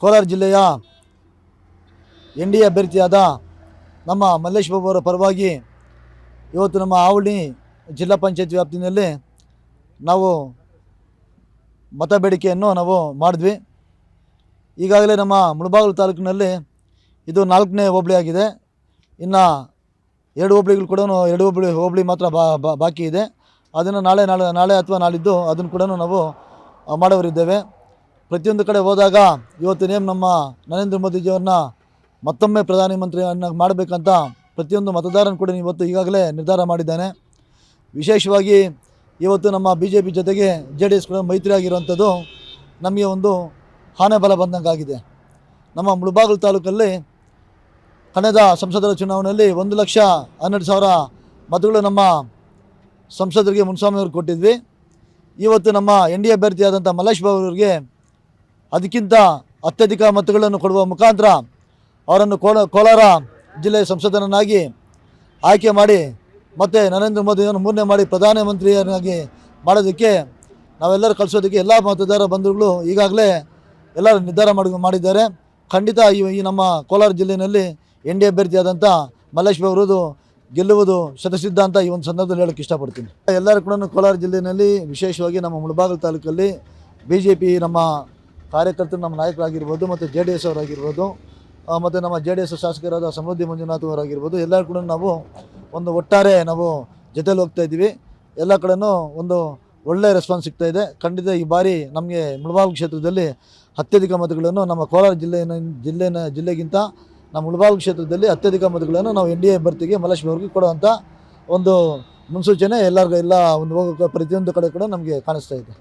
ಕೋಲಾರ ಜಿಲ್ಲೆಯ N D ಅಭ್ಯರ್ಥಿಯಾದ ನಮ್ಮ ಮಲ್ಲೇಶ್ ಬಾಬು ಅವರ ಪರವಾಗಿ ಇವತ್ತು ನಮ್ಮ ಆವಳಿ ಜಿಲ್ಲಾ ಪಂಚಾಯತ್ ವ್ಯಾಪ್ತಿನಲ್ಲಿ ನಾವು ಮತ ಬೇಡಿಕೆಯನ್ನು ನಾವು ಮಾಡಿದ್ವಿ. ಈಗಾಗಲೇ ನಮ್ಮ ಮುಳಬಾಗಲು ತಾಲೂಕಿನಲ್ಲಿ ಇದು ನಾಲ್ಕನೇ ಹೋಬಳಿ ಆಗಿದೆ. ಇನ್ನು ಎರಡು ಹೋಬಳಿಗಳು ಕೂಡ ಎರಡು ಹೋಬಳಿ ಹೋಬಳಿ ಮಾತ್ರ ಬಾಕಿ ಇದೆ. ಅದನ್ನು ನಾಳೆ ನಾಳೆ ನಾಳೆ ಅಥವಾ ನಾಳಿದ್ದು ಅದನ್ನು ಕೂಡ ನಾವು ಮಾಡೋರಿದ್ದೇವೆ ಪ್ರತಿಯೊಂದು ಕಡೆ ಹೋದಾಗ ಇವತ್ತಿನೇನು ನಮ್ಮ ನರೇಂದ್ರ ಮೋದಿಜಿಯವ್ರನ್ನ ಮತ್ತೊಮ್ಮೆ ಪ್ರಧಾನಮಂತ್ರಿಯನ್ನ ಮಾಡಬೇಕಂತ ಪ್ರತಿಯೊಂದು ಮತದಾರನ ಕೂಡ ಇವತ್ತು ಈಗಾಗಲೇ ನಿರ್ಧಾರ ಮಾಡಿದ್ದಾನೆ. ವಿಶೇಷವಾಗಿ ಇವತ್ತು ನಮ್ಮ ಬಿ ಜೆ ಪಿ ಜೊತೆಗೆ ಜೆ ಡಿ ಎಸ್ ಕೂಡ ಮೈತ್ರಿ ಆಗಿರುವಂಥದ್ದು ನಮಗೆ ಒಂದು ಹಾನೆ ಬಲ ಬಂದಂಗಾಗಿದೆ. ನಮ್ಮ ಮುಳಬಾಗಿಲು ತಾಲೂಕಲ್ಲಿ ಕಳೆದ ಸಂಸದರ ಚುನಾವಣೆಯಲ್ಲಿ ಒಂದು ಲಕ್ಷ ಹನ್ನೆರಡು ಸಾವಿರ ಮತಗಳು ನಮ್ಮ ಸಂಸದರಿಗೆ ಮುನ್ಸ್ವಾಮಿಯವ್ರಿಗೆ ಕೊಟ್ಟಿದ್ವಿ. ಇವತ್ತು ನಮ್ಮ ಎನ್ ಡಿ ಅಭ್ಯರ್ಥಿಯಾದಂಥ ಮಲ್ಲೇಶ್ ಬಾಬು ಅವರಿಗೆ ಅದಕ್ಕಿಂತ ಅತ್ಯಧಿಕ ಮತಗಳನ್ನು ಕೊಡುವ ಮುಖಾಂತರ ಅವರನ್ನು ಕೋಲ ಕೋಲಾರ ಜಿಲ್ಲೆಯ ಸಂಸದರನ್ನಾಗಿ ಆಯ್ಕೆ ಮಾಡಿ ಮತ್ತು ನರೇಂದ್ರ ಮೋದಿಯನ್ನು ಮೂರನೇ ಮಾಡಿ ಪ್ರಧಾನಮಂತ್ರಿಯನ್ನಾಗಿ ಮಾಡೋದಕ್ಕೆ ನಾವೆಲ್ಲರೂ ಕಲಿಸೋದಕ್ಕೆ ಎಲ್ಲ ಮತದಾರ ಬಂಧುಗಳು ಈಗಾಗಲೇ ಎಲ್ಲರೂ ನಿರ್ಧಾರ ಮಾಡಿ ಮಾಡಿದ್ದಾರೆ. ಖಂಡಿತ ಈ ಈ ನಮ್ಮ ಕೋಲಾರ ಜಿಲ್ಲೆಯಲ್ಲಿ ಎನ್ ಡಿ ಅಭ್ಯರ್ಥಿಯಾದಂಥ ಮಲ್ಲೇಶ್ ಅವರದು ಗೆಲ್ಲುವುದು ಶತಸಿದ್ಧ ಅಂತ ಈ ಒಂದು ಸಂದರ್ಭದಲ್ಲಿ ಹೇಳೋಕ್ಕೆ ಇಷ್ಟಪಡ್ತೀನಿ. ಎಲ್ಲರೂ ಕೂಡ ಕೋಲಾರ ಜಿಲ್ಲೆಯಲ್ಲಿ ವಿಶೇಷವಾಗಿ ನಮ್ಮ ಮುಳಬಾಗಿಲು ತಾಲೂಕಲ್ಲಿ ಬಿ ನಮ್ಮ ಕಾರ್ಯಕರ್ತರು ನಮ್ಮ ನಾಯಕರಾಗಿರ್ಬೋದು ಮತ್ತು ಜೆ ಡಿ ಎಸ್ ಅವರಾಗಿರ್ಬೋದು ಮತ್ತು ನಮ್ಮ ಜೆ ಡಿ ಎಸ್ ಶಾಸಕರಾದ ಸಮೃದ್ಧಿ ಮಂಜುನಾಥ್ ಅವರಾಗಿರ್ಬೋದು ಎಲ್ಲರೂ ಕೂಡ ನಾವು ಒಂದು ಒಟ್ಟಾರೆ ನಾವು ಜೊತೆಲಿ ಹೋಗ್ತಾ ಇದ್ದೀವಿ. ಎಲ್ಲ ಕಡೆನೂ ಒಂದು ಒಳ್ಳೆಯ ರೆಸ್ಪಾನ್ಸ್ ಸಿಗ್ತಾ ಇದೆ. ಖಂಡಿತ ಈ ಬಾರಿ ನಮಗೆ ಮುಳಬಾಗ್ ಕ್ಷೇತ್ರದಲ್ಲಿ ಅತ್ಯಧಿಕ ಮತಗಳನ್ನು ನಮ್ಮ ಕೋಲಾರ ಜಿಲ್ಲೆಯ ಜಿಲ್ಲೆನ, ಜಿಲ್ಲೆಗಿಂತ ನಮ್ಮ ಮುಳಬಾಗ್ ಕ್ಷೇತ್ರದಲ್ಲಿ ಅತ್ಯಧಿಕ ಮತಗಳನ್ನು ನಾವು ಎನ್ ಡಿ ಎ ಅಭ್ಯರ್ಥಿಗೆ ಅವ್ರಿಗೆ ಕೊಡುವಂಥ ಒಂದು ಮುನ್ಸೂಚನೆ ಎಲ್ಲರಿಗೂ, ಎಲ್ಲ ಒಂದು ಪ್ರತಿಯೊಂದು ಕಡೆ ಕೂಡ ನಮಗೆ ಕಾಣಿಸ್ತಾ ಇದೆ.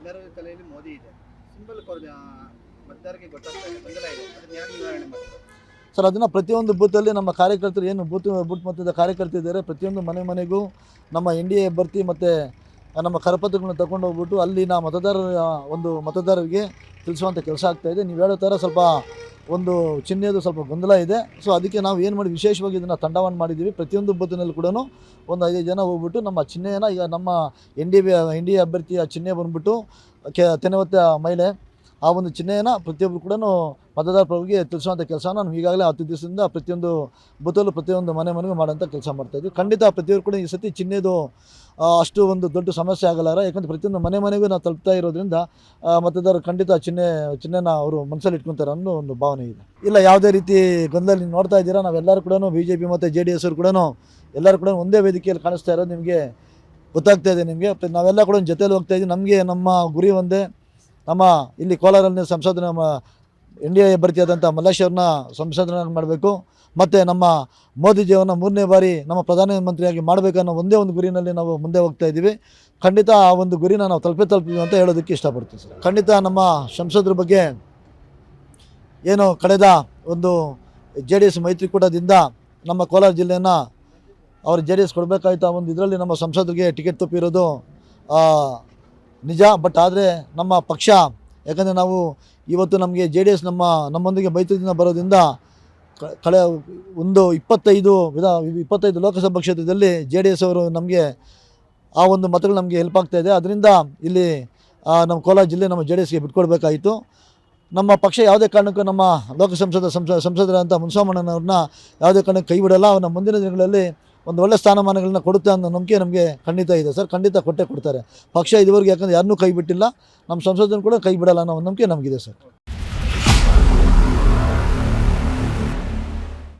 ಎಲ್ಲರ ತಲೆಯಲ್ಲಿ ಮೋದಿ ಇದೆ. ಸಿಂಬಲ್ ಕೊಡ ಮತದಾರರಿಗೆ ಗೊತ್ತಾಗ್ತಾ ಇದೆ. ಅದನ್ನ ಯಾರು ನಿವಾರಣೆ ಮಾಡ್ತಾರೆ. ಸರ್, ಅದನ್ನು ಪ್ರತಿಯೊಂದು ಬೂತಲ್ಲಿ ನಮ್ಮ ಕಾರ್ಯಕರ್ತರು ಏನು ಬೂತ್ ಬೂತ್ ಮತ್ತದ ಕಾರ್ಯಕರ್ತರು ಇದ್ದಾರೆ, ಪ್ರತಿಯೊಂದು ಮನೆ ಮನೆಗೂ ನಮ್ಮ ಎನ್ ಡಿ ಎ ಅಭ್ಯರ್ಥಿ ಮತ್ತು ನಮ್ಮ ಕರಪತ್ರಗಳನ್ನ ತಗೊಂಡು ಹೋಗ್ಬಿಟ್ಟು ಅಲ್ಲಿನ ಮತದಾರರ ಒಂದು ಮತದಾರರಿಗೆ ತಿಳಿಸುವಂಥ ಕೆಲಸ ಆಗ್ತಾಯಿದೆ ನೀವು ಹೇಳೋ ಥರ ಸ್ವಲ್ಪ ಒಂದು ಚಿಹ್ನೆದು ಸ್ವಲ್ಪ ಗೊಂದಲ ಇದೆ. ಸೊ ಅದಕ್ಕೆ ನಾವು ಏನು ಮಾಡಿ ವಿಶೇಷವಾಗಿ ಇದನ್ನು ತಂಡವನ್ನು ಮಾಡಿದ್ದೀವಿ. ಪ್ರತಿಯೊಂದು ಬೂತಿನಲ್ಲಿ ಕೂಡ ಒಂದು ಐದು ಜನ ಹೋಗ್ಬಿಟ್ಟು ನಮ್ಮ ಚಿಹ್ನೆಯನ್ನು ಈಗ ನಮ್ಮ N D B N D A ಅಭ್ಯರ್ಥಿಯ ಚಿಹ್ನೆ ಬಂದ್ಬಿಟ್ಟು, ಕೆ, ತೆನವತ್ತ ಮಹಿಳೆ ಆ ಒಂದು ಚಿಹ್ನೆಯನ್ನು ಪ್ರತಿಯೊಬ್ಬರು ಕೂಡ ಮತದಾರ ಪ್ರಭುಗೆ ತಿಳಿಸುವಂಥ ಕೆಲಸ ನಾನು ಈಗಾಗಲೇ ಹತ್ತು ದಿವಸದಿಂದ ಪ್ರತಿಯೊಂದು ಬೂತಲ್ಲೂ ಪ್ರತಿಯೊಂದು ಮನೆ ಮನೆಗೂ ಮಾಡೋಂಥ ಕೆಲಸ ಮಾಡ್ತಾ ಇದ್ದೀವಿ ಖಂಡಿತ ಪ್ರತಿಯೊಬ್ಬರು ಕೂಡ ಈ ಸತಿ ಚಿಹ್ನೆದು ಅಷ್ಟು ಒಂದು ದೊಡ್ಡ ಸಮಸ್ಯೆ ಆಗಲಾರ. ಯಾಕಂದರೆ ಪ್ರತಿಯೊಂದು ಮನೆ ಮನೆಗೂ ನಾವು ತಲುಪ್ತಾ ಇರೋದ್ರಿಂದ ಮತದಾರರು ಖಂಡಿತ ಚಿಹ್ನೆ ಚಿಹ್ನೆನ ಅವರು ಮನಸ್ಸಲ್ಲಿ ಇಟ್ಕೊತಾರೆ ಅನ್ನೋ ಒಂದು ಭಾವನೆ ಇದೆ. ಇಲ್ಲ, ಯಾವುದೇ ರೀತಿ ಗೊಂದಲ ನೀವು ನೋಡ್ತಾ ಇದ್ದೀರಾ? ನಾವೆಲ್ಲರೂ ಕೂಡ ಬಿ ಜೆ ಪಿ ಮತ್ತು ಜೆ ಡಿ ಎಸ್ ಅವರು ಕೂಡ ಎಲ್ಲರೂ ಕೂಡ ಒಂದೇ ವೇದಿಕೆಯಲ್ಲಿ ಕಾಣಿಸ್ತಾ ಇರೋದು ನಿಮಗೆ ಗೊತ್ತಾಗ್ತಾ ಇದೆ ನಿಮಗೆ. ನಾವೆಲ್ಲ ಕೂಡ ಜೊತೆಯಲ್ಲಿ ಹೋಗ್ತಾ ಇದ್ದೀವಿ. ನಮಗೆ ನಮ್ಮ ಗುರಿ ಒಂದೇ. ನಮ್ಮ ಇಲ್ಲಿ ಕೋಲಾರಲ್ಲಿ ಸಂಸದ ನಮ್ಮ ಎ ಅಭ್ಯರ್ಥಿಯಾದಂಥ ಮಲ್ಲೇಶ್ ಅವ್ರನ್ನ ಮಾಡಬೇಕು. ಮತ್ತು ನಮ್ಮ ಮೋದಿಜಿಯವರನ್ನ ಮೂರನೇ ಬಾರಿ ನಮ್ಮ ಪ್ರಧಾನಮಂತ್ರಿಯಾಗಿ ಮಾಡಬೇಕನ್ನೋ ಒಂದೇ ಒಂದು ಗುರಿನಲ್ಲಿ ನಾವು ಮುಂದೆ ಹೋಗ್ತಾ ಇದ್ದೀವಿ. ಖಂಡಿತ ಆ ಒಂದು ಗುರಿನ ನಾವು ತಲುಪೇ ತಲುಪಿದ್ವಿ ಅಂತ ಹೇಳೋದಕ್ಕೆ ಇಷ್ಟಪಡ್ತೀವಿ ಸರ್. ಖಂಡಿತ ನಮ್ಮ ಸಂಸದರ ಬಗ್ಗೆ ಏನು ಕಳೆದ ಒಂದು ಜೆ ಡಿ ಎಸ್ ಮೈತ್ರಿಕೂಟದಿಂದ ನಮ್ಮ ಕೋಲಾರ ಜಿಲ್ಲೆಯನ್ನು ಅವರು ಜೆ ಡಿ ಎಸ್ ಕೊಡಬೇಕಾಯ್ತು ಒಂದು ಇದರಲ್ಲಿ ನಮ್ಮ ಸಂಸದರಿಗೆ ಟಿಕೆಟ್ ತಪ್ಪಿರೋದು ನಿಜ. ಬಟ್ ಆದರೆ ನಮ್ಮ ಪಕ್ಷ ಯಾಕಂದರೆ ನಾವು ಇವತ್ತು ನಮಗೆ ಜೆ ಡಿ ಎಸ್ ನಮ್ಮ, ನಮ್ಮೊಂದಿಗೆ ಮೈತ್ರಿದಿಂದ ಬರೋದ್ರಿಂದ ಕಳೆ, ಒಂದು ಇಪ್ಪತ್ತೈದು ವಿಧ, ಇಪ್ಪತ್ತೈದು ಲೋಕಸಭಾ ಕ್ಷೇತ್ರದಲ್ಲಿ ಜೆ ಡಿ ಎಸ್ ಅವರು ನಮಗೆ ಆ ಒಂದು ಮತಗಳು ನಮಗೆ ಹೆಲ್ಪ್ ಆಗ್ತಾ ಇದೆ. ಅದರಿಂದ ಇಲ್ಲಿ ನಮ್ಮ ಕೋಲಾರ ಜಿಲ್ಲೆ ನಮ್ಮ ಜೆ ಡಿ ಎಸ್ಗೆ ಬಿಟ್ಕೊಡ್ಬೇಕಾಯಿತು. ನಮ್ಮ ಪಕ್ಷ ಯಾವುದೇ ಕಾರಣಕ್ಕೂ ನಮ್ಮ ಲೋಕಸಂಸದ ಸಂಸದ ಸಂಸ ಸಂಸದರಂಥ ಮುನ್ಸಾಮಣ್ಣನವ್ರನ್ನ ಯಾವುದೇ ಕಾರಣಕ್ಕೆ ಕೈ ಬಿಡಲ್ಲ. ಅವನ ಮುಂದಿನ ದಿನಗಳಲ್ಲಿ ಒಂದು ಒಳ್ಳೆ ಸ್ಥಾನಮಾನಗಳನ್ನ ಕೊಡುತ್ತೆ ಅನ್ನೋ ನಂಬಿಕೆ ನಮಗೆ ಖಂಡಿತ ಇದೆ. ಸರ್, ಖಂಡಿತ ಕೊಟ್ಟೆ ಕೊಡ್ತಾರೆ. ಪಕ್ಷ ಇದುವರೆಗೆ ಯಾಕಂದರೆ ಯಾರನ್ನೂ ಕೈ ಬಿಟ್ಟಿಲ್ಲ. ನಮ್ಮ ಸಂಸದನ ಕೂಡ ಕೈ ಬಿಡಲ್ಲ ಅನ್ನೋ ಒಂದು ನಂಬಿಕೆ ನಮಗಿದೆ ಸರ್.